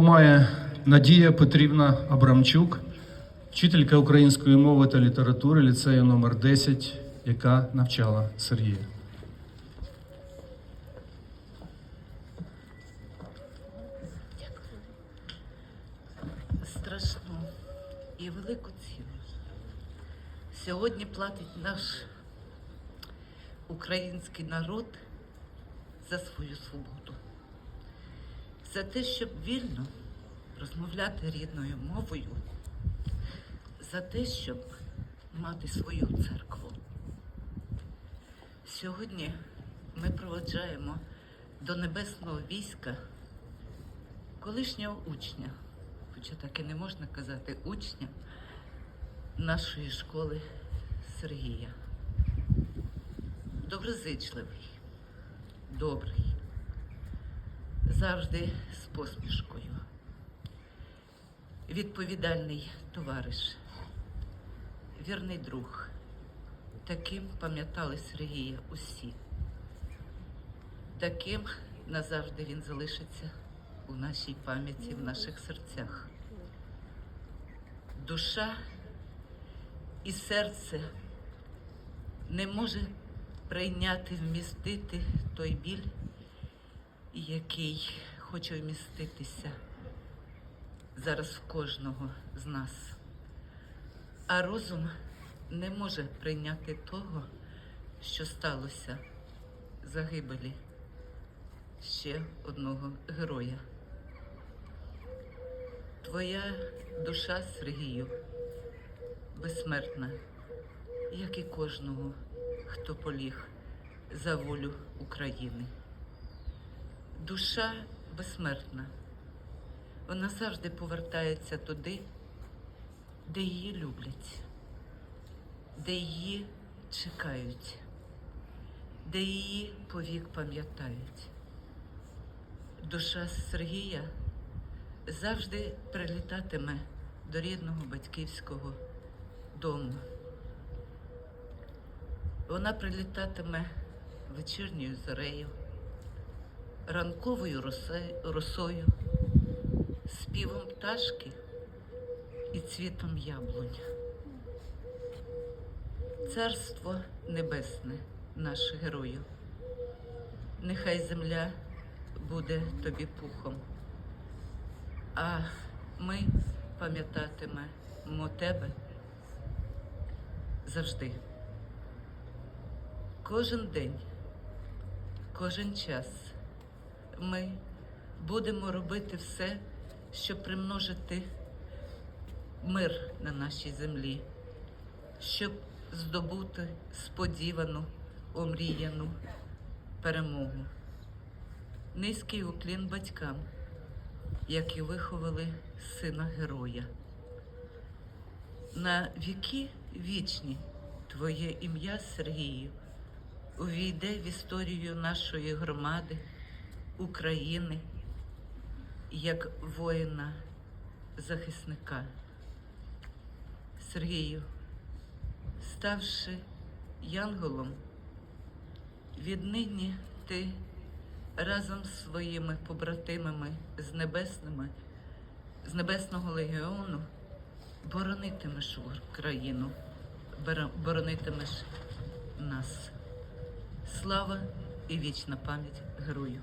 Має Надія Петрівна Абрамчук, вчителька української мови та літератури ліцею номер 10, яка навчала Сергія. страшну і велику ціну. Сьогодні платить наш український народ за свою свободу, за те, щоб вільно розмовляти рідною мовою, за те, щоб мати свою церкву. Сьогодні ми проведжаємо до небесного війська колишнього учня, хоча так і не можна казати, учня нашої школи Сергія. Доброзичливий, добрий, завжди з посмішкою. Відповідальний товариш, вірний друг. Таким пам'ятали Сергія усі. Таким назавжди він залишиться у нашій пам'яті, в наших серцях. Душа і серце не може прийняти, вмістити той біль, який хоче вміститися зараз в кожного з нас. А розум не може прийняти того, що сталося загибелі ще одного героя. Твоя душа, Сергію, безсмертна, як і кожного, хто поліг за волю України. Душа безсмертна. Вона завжди повертається туди, де її люблять, де її чекають, де її повік пам'ятають. Душа Сергія завжди прилітатиме до рідного батьківського дому. Вона прилітатиме вечірньою зорею, ранковою росою, співом пташки і цвітом яблунь. Царство небесне, наш герою, нехай земля буде тобі пухом, а ми пам'ятатимемо тебе завжди. Кожен день, кожен час ми будемо робити все, щоб примножити мир на нашій землі, щоб здобути сподівану, омріяну перемогу. Низький уклін батькам, які виховали сина героя. На віки вічні Твоє ім'я, Сергію, увійде в історію нашої громади, України, як воїна захисника. Сергію, ставши янголом, віднині ти разом з своїми побратимами з небесними, з небесного легіону боронитимеш Україну, боронитимеш нас. Слава і вічна пам'ять герою.